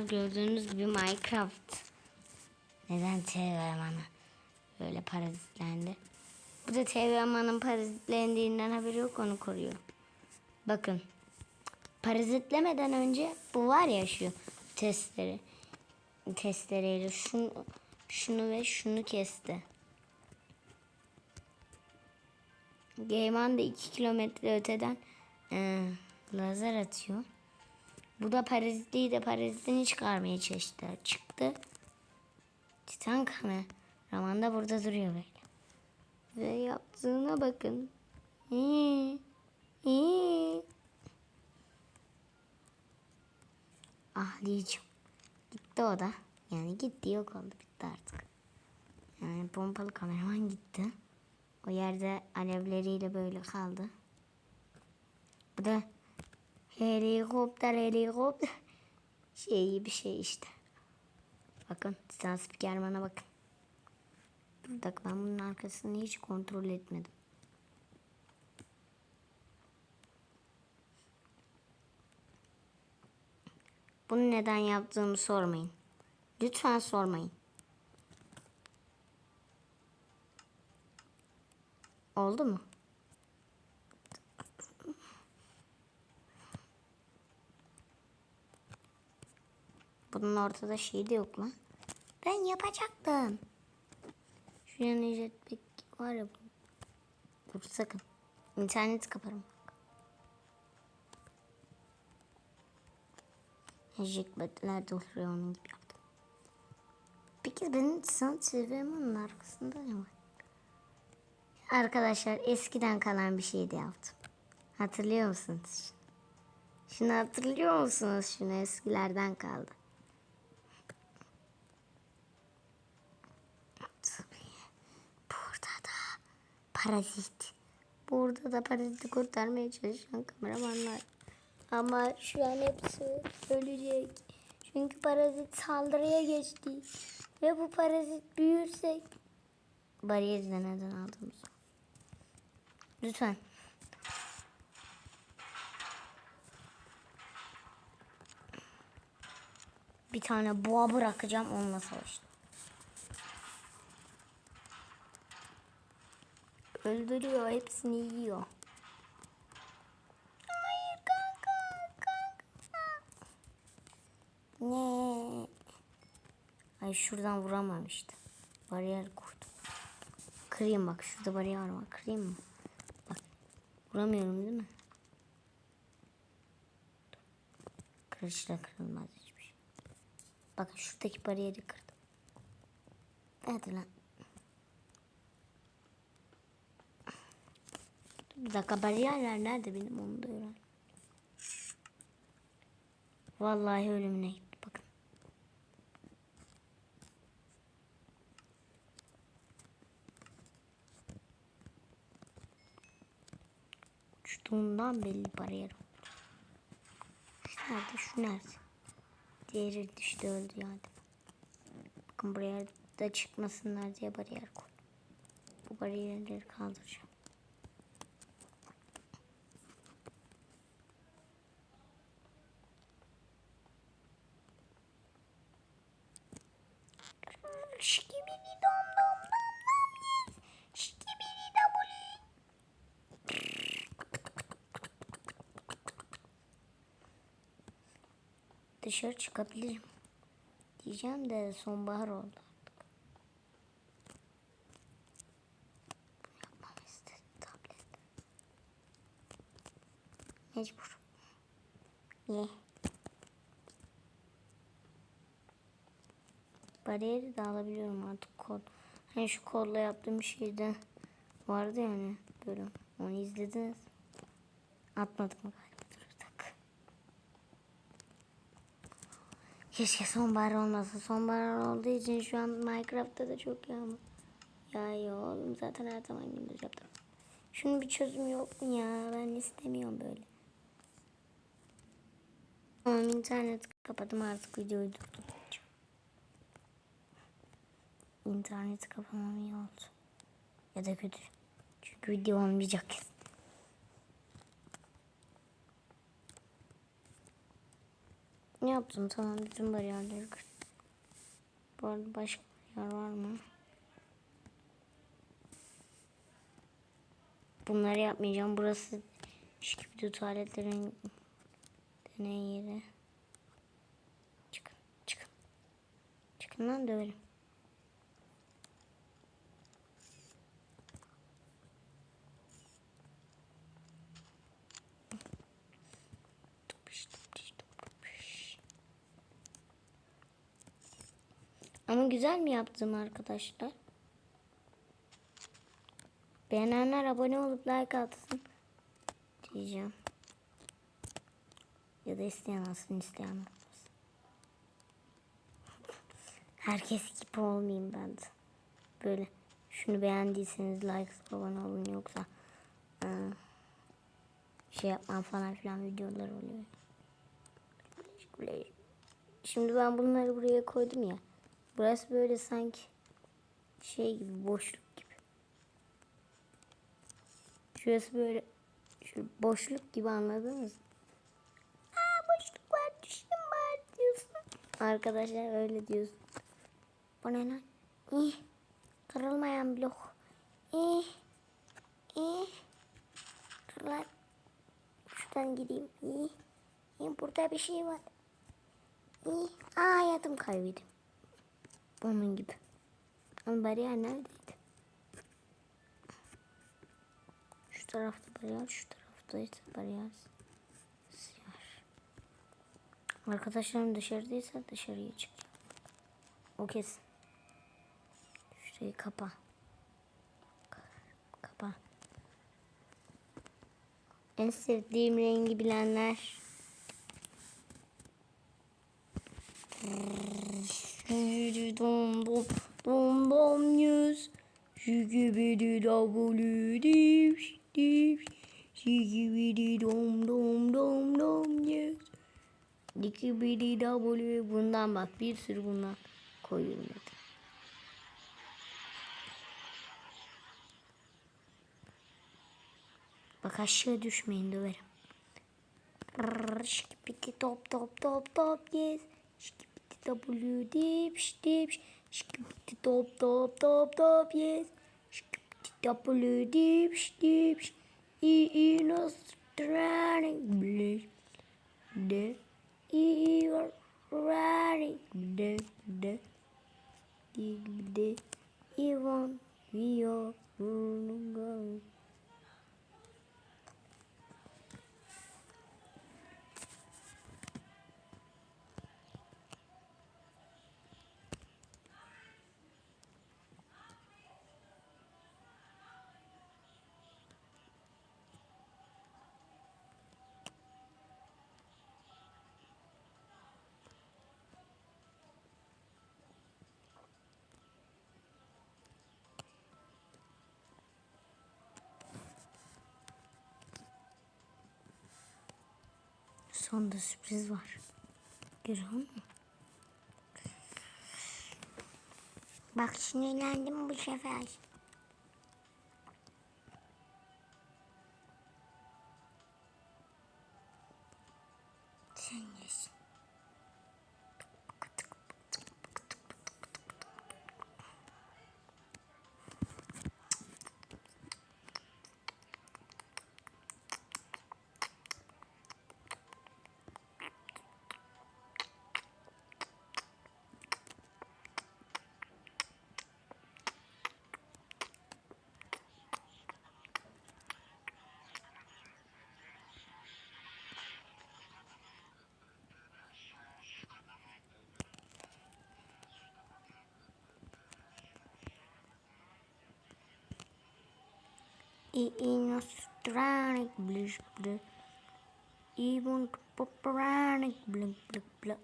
Gördüğünüz gibi Minecraft. Neden TVM'anı böyle parazitlendi? Bu da TVM'anın parazitlendiğinden haberi yok onu koruyor. Bakın. Parazitlemeden önce bu var ya şu testleri. Testereyle şunu, şunu ve şunu kesti. Geyman da 2 kilometre öteden e, lazer atıyor. Bu da parazitliği de parazitini çıkarmaya çalıştı. Çıktı. Titan kameraman da burada duruyor böyle. Ve yaptığına bakın. İyi. İyi. Ahliyeciğim. Gitti o da. Yani gitti yok oldu bitti artık. Yani pompalı kameraman gitti. O yerde alevleriyle böyle kaldı. Bu da helikopter helikopter şey bir şey işte. Bakın Titan Spikerman'a bakın. Dakika ben bunun arkasını hiç kontrol etmedim. Bunu neden yaptığımı sormayın. Lütfen sormayın. Oldu mu? Bunun ortada şey de yok lan. Ben yapacaktım. Şuraya jetpack var ya. Dur sakın. İnterneti kaparım. Jetpackler de oluyor onun gibi yaptım. Peki benim san TV'min arkasında ne var? Arkadaşlar eskiden kalan bir şey de yaptım. Hatırlıyor musunuz? Şunu hatırlıyor musunuz? Şunu eskilerden kaldı. Tabii. Burada da parazit. Burada da paraziti kurtarmaya çalışan kameramanlar. Ama şu an hepsi ölecek. Çünkü parazit saldırıya geçti. Ve bu parazit büyürse bariyeri de neden aldığımız. Lütfen. Bir tane boğa bırakacağım onunla savaştım. Öldürüyor hepsini yiyor. Hayır kanka kanka. Ne? Ay şuradan vuramam işte. Bariyer kurdum. Kırayım bak şurada bariyer var. Kırayım mı? Bak vuramıyorum değil mi? Kırışla kırılmaz hiçbir şey. Bakın şuradaki bariyeri kırdım. Hadi lan. Bir dakika bariyerler nerede benim onu da öğren. Vallahi ölümüne gitti bakın. Uçtuğundan belli bariyer oldu. Nerede şu nerede? Diğeri düştü öldü yani. Bakın buraya da çıkmasınlar diye bariyer koydum. Bu bariyerleri kaldıracağım. Şikibidi dom dom dom dom yes. Şikibidi double. Dışarı çıkabilirim. Diyeceğim de sonbahar oldu. Mecbur. Niye? Bariyeri de alabiliyorum artık kod. Hani şu kodla yaptığım şeyde vardı yani bölüm. Onu izlediniz. Atmadım galiba. Dur bir dakika. Keşke sonbahar olmasa. Sonbahar olduğu için şu an Minecraft'ta da çok yağmur. Yağıyor oğlum. Zaten her zaman gündüz yaptım. Şunun bir çözümü yok mu ya? Ben istemiyorum böyle. Tamam internet kapadım artık videoyu durduracağım. İnterneti kapamam iyi oldu. Ya da kötü. Çünkü video olmayacak. Ne yaptım? Tamam bütün bariyerleri kırdım. Bu arada başka yer var mı? Bunları yapmayacağım. Burası şikipli tuvaletlerin deney yeri. Çıkın, çıkın. Çıkın lan döverim. Ama güzel mi yaptım arkadaşlar? Beğenenler abone olup like atsın diyeceğim. Ya da isteyen alsın isteyen olmasın. Herkes gibi olmayayım ben de. Böyle şunu beğendiyseniz like abone olun yoksa ıı, şey yapmam falan filan videolar oluyor. Şimdi ben bunları buraya koydum ya. Burası böyle sanki şey gibi boşluk gibi. Şurası böyle şu boşluk gibi anladınız mı? Aa boşluk var düştüm var diyorsun. Arkadaşlar öyle diyorsun. Bu ne lan? İh. Kırılmayan blok. İh. İh. Kırılan. Şuradan gideyim. İh. İh. Burada bir şey var. İh. Aa hayatım kaybettim. Onun gibi. Ama bariyer neredeydi? Şu tarafta bariyer, şu tarafta ise bariyer. Siyah. Arkadaşlarım dışarıdaysa dışarıya çıkacağım. O kesin. Şurayı kapa. Kapa. En sevdiğim rengi bilenler. Dom dom dom dom yüz. Şikibidi davulu diş diş. Şikibidi dom dom dom dom yüz. Dikibidi davulu. Bundan bak bir sürü bundan dedim. Bak aşağı düşmeyin döverim. Rrrr, Şikipiti top top top top yes. Şikipiti W dips dips. Şikipiti top top top top yes. Şikipiti W dips dips. I i nostrani bliss. De i i rani de de. De de. Ivan we are running Sonunda sürpriz var. Görüyor musun? Bak sinirlendim bu sefer. I inostranic blish blish. Even poporanic blink blink blink.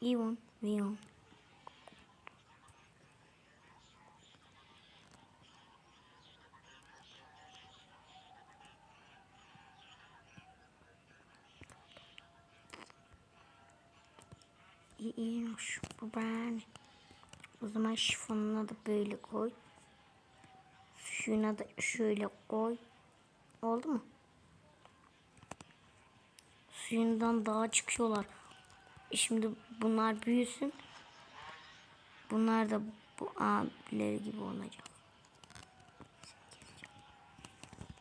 Even beyond. I inostranic. O zaman şifonuna da böyle koy. Şuna da şöyle koy. Oldu mu? Suyundan daha çıkıyorlar. Şimdi bunlar büyüsün. Bunlar da bu abileri gibi olacak.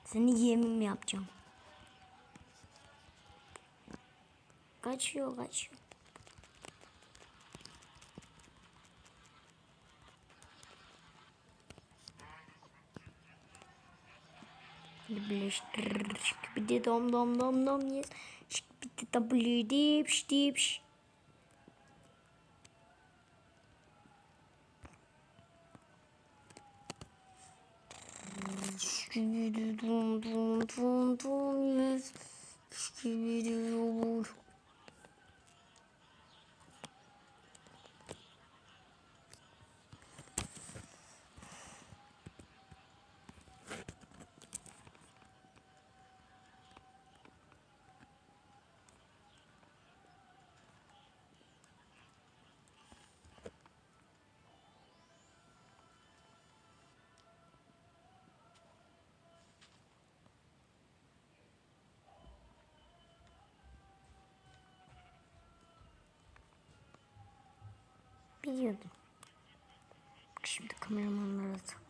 Seni yemim yapacağım. Kaçıyor kaçıyor. Şıkbidi dom dom dom dom yes. Şıkbidi w dip ş dip ş. Şıkbidi dom dom dom dom yes. Şıkbidi dom. Biliyordum. Bak Şimdi kameramanlara tak.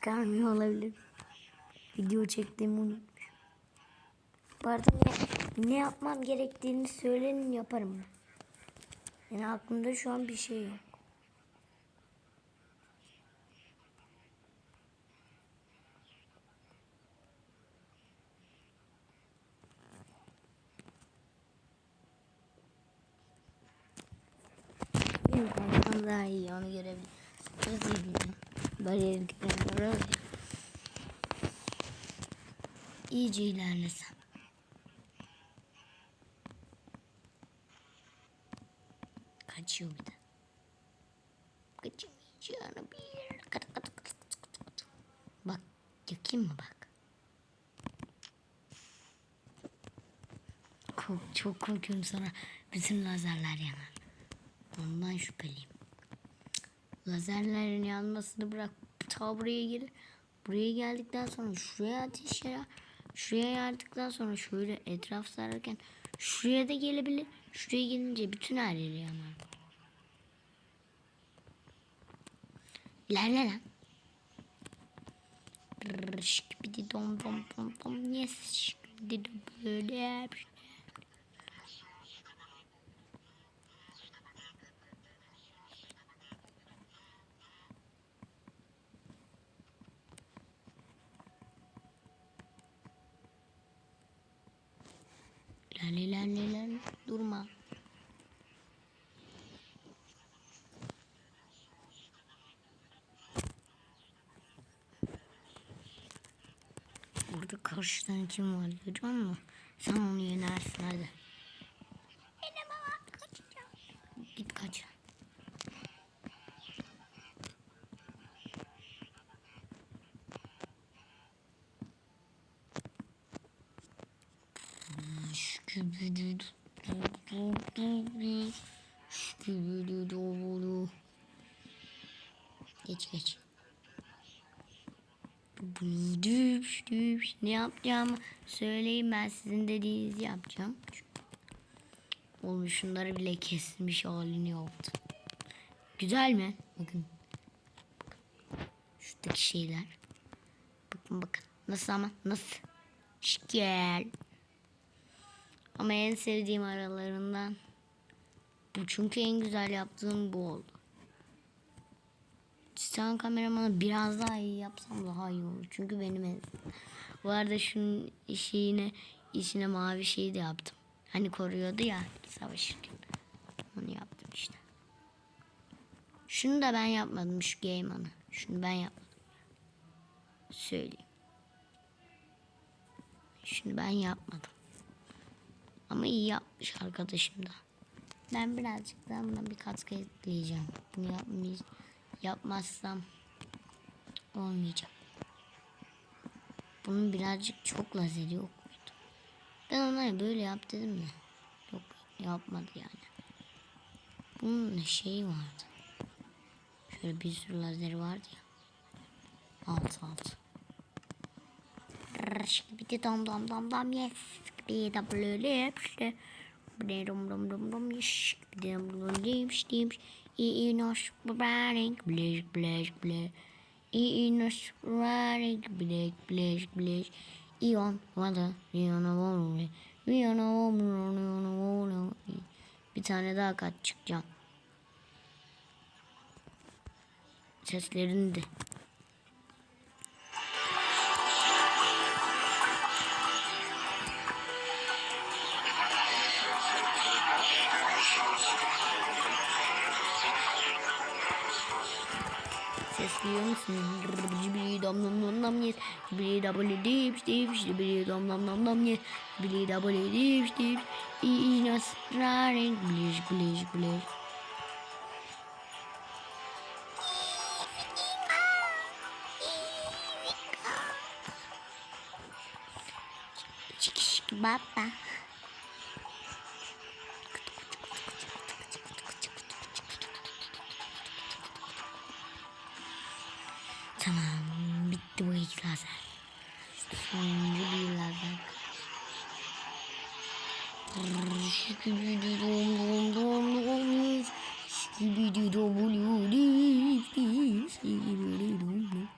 Çıkarmıyor olabilir. Video çektiğimi unutmuş. Bu arada ne, yapmam gerektiğini söyleyin yaparım. Yani aklımda şu an bir şey yok. Benim daha iyi onu görebilir. Hızlı gidiyor. Bariyer gidiyor. İyice ilerlesem. Kaçıyor bir de. Kaçamayacağını bir. Kat, kat, kat, kat, kat. Bak yakayım mı bak. Kork, çok korkuyorum sonra bütün lazerler yanar. Ondan şüpheliyim. Lazerlerin yanmasını bırak. Ta buraya gelir. Buraya geldikten sonra şuraya ateş yarar. Şuraya yardıktan sonra şöyle etraf sararken şuraya da gelebilir. Şuraya gelince bütün her yeri yanar. İlerle lan. Brrr, Şikbidi dom dom dom dom yes şikbidi dom böyle Lale lale lale durma. Burada karşıdan kim var görüyor musun? Sen onu yenersin hadi. Düş düş. Ne yapacağımı söyleyin ben sizin dediğinizi yapacağım. Oğlum şunları bile kesmiş halini yaptı. Güzel mi? Bakın. Şuradaki şeyler. Bakın bakın. Nasıl ama? Nasıl? Şikel. Ama en sevdiğim aralarından bu çünkü en güzel yaptığım bu oldu. Sen kameramanı biraz daha iyi yapsam daha iyi olur. Çünkü benim en... Bu arada şunun işine, içine mavi şeyi de yaptım. Hani koruyordu ya savaşırken. Onu yaptım işte. Şunu da ben yapmadım şu game anı. Şunu ben yapmadım. Söyleyeyim. Şunu ben yapmadım. Ama iyi yapmış arkadaşım da. Ben birazcık daha buna bir katkı ekleyeceğim. Bunu yapmayacağım. Yapmazsam olmayacak. Bunun birazcık çok lazeri yok muydu? Ben ona böyle yap dedim de. Yok yapmadı yani. Bunun şeyi vardı. Şöyle bir sürü lazeri vardı ya. Alt alt. Bir de dom dom dom dom yes. Bir de böyle işte. Bir de dom dom dom dom yes. Bir de dom dom dims dims. Running blaze blaze blaze. İyi nos running blaze blaze blaze. İyon vada İyona vurur. İyona vurur. İyona vurur. Bir tane daha kat çıkacağım. Seslerini de Ses duyuyor musun? Cibili dom dom dom dom yes. Cibili double dips dips. Cibili dom dom dom dom yes. Cibili double dips dips. Running. Blish blish blish. Çıkış baba. Tamam bitti bu ilk lazer. Sonuncu bir lazer. Şükübüdü dom dom dom dom. Şükübüdü dom dom dip dip. Şükübüdü dom dom.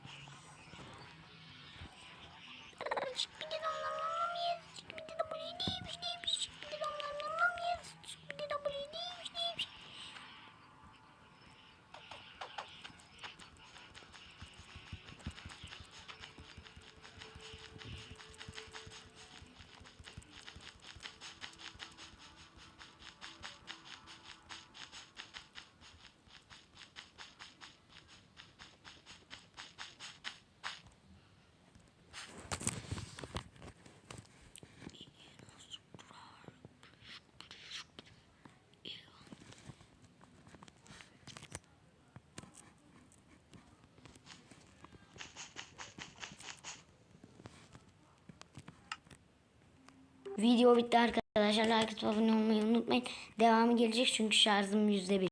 Şükübüdü dom dom dom dom yes. Şükübüdü dom dip dip. Şükübüdü dom dom dom dom yes. Şükübüdü dom dip dip. Video bitti arkadaşlar. Like abone olmayı unutmayın. Devamı gelecek çünkü şarjım yüzde bir.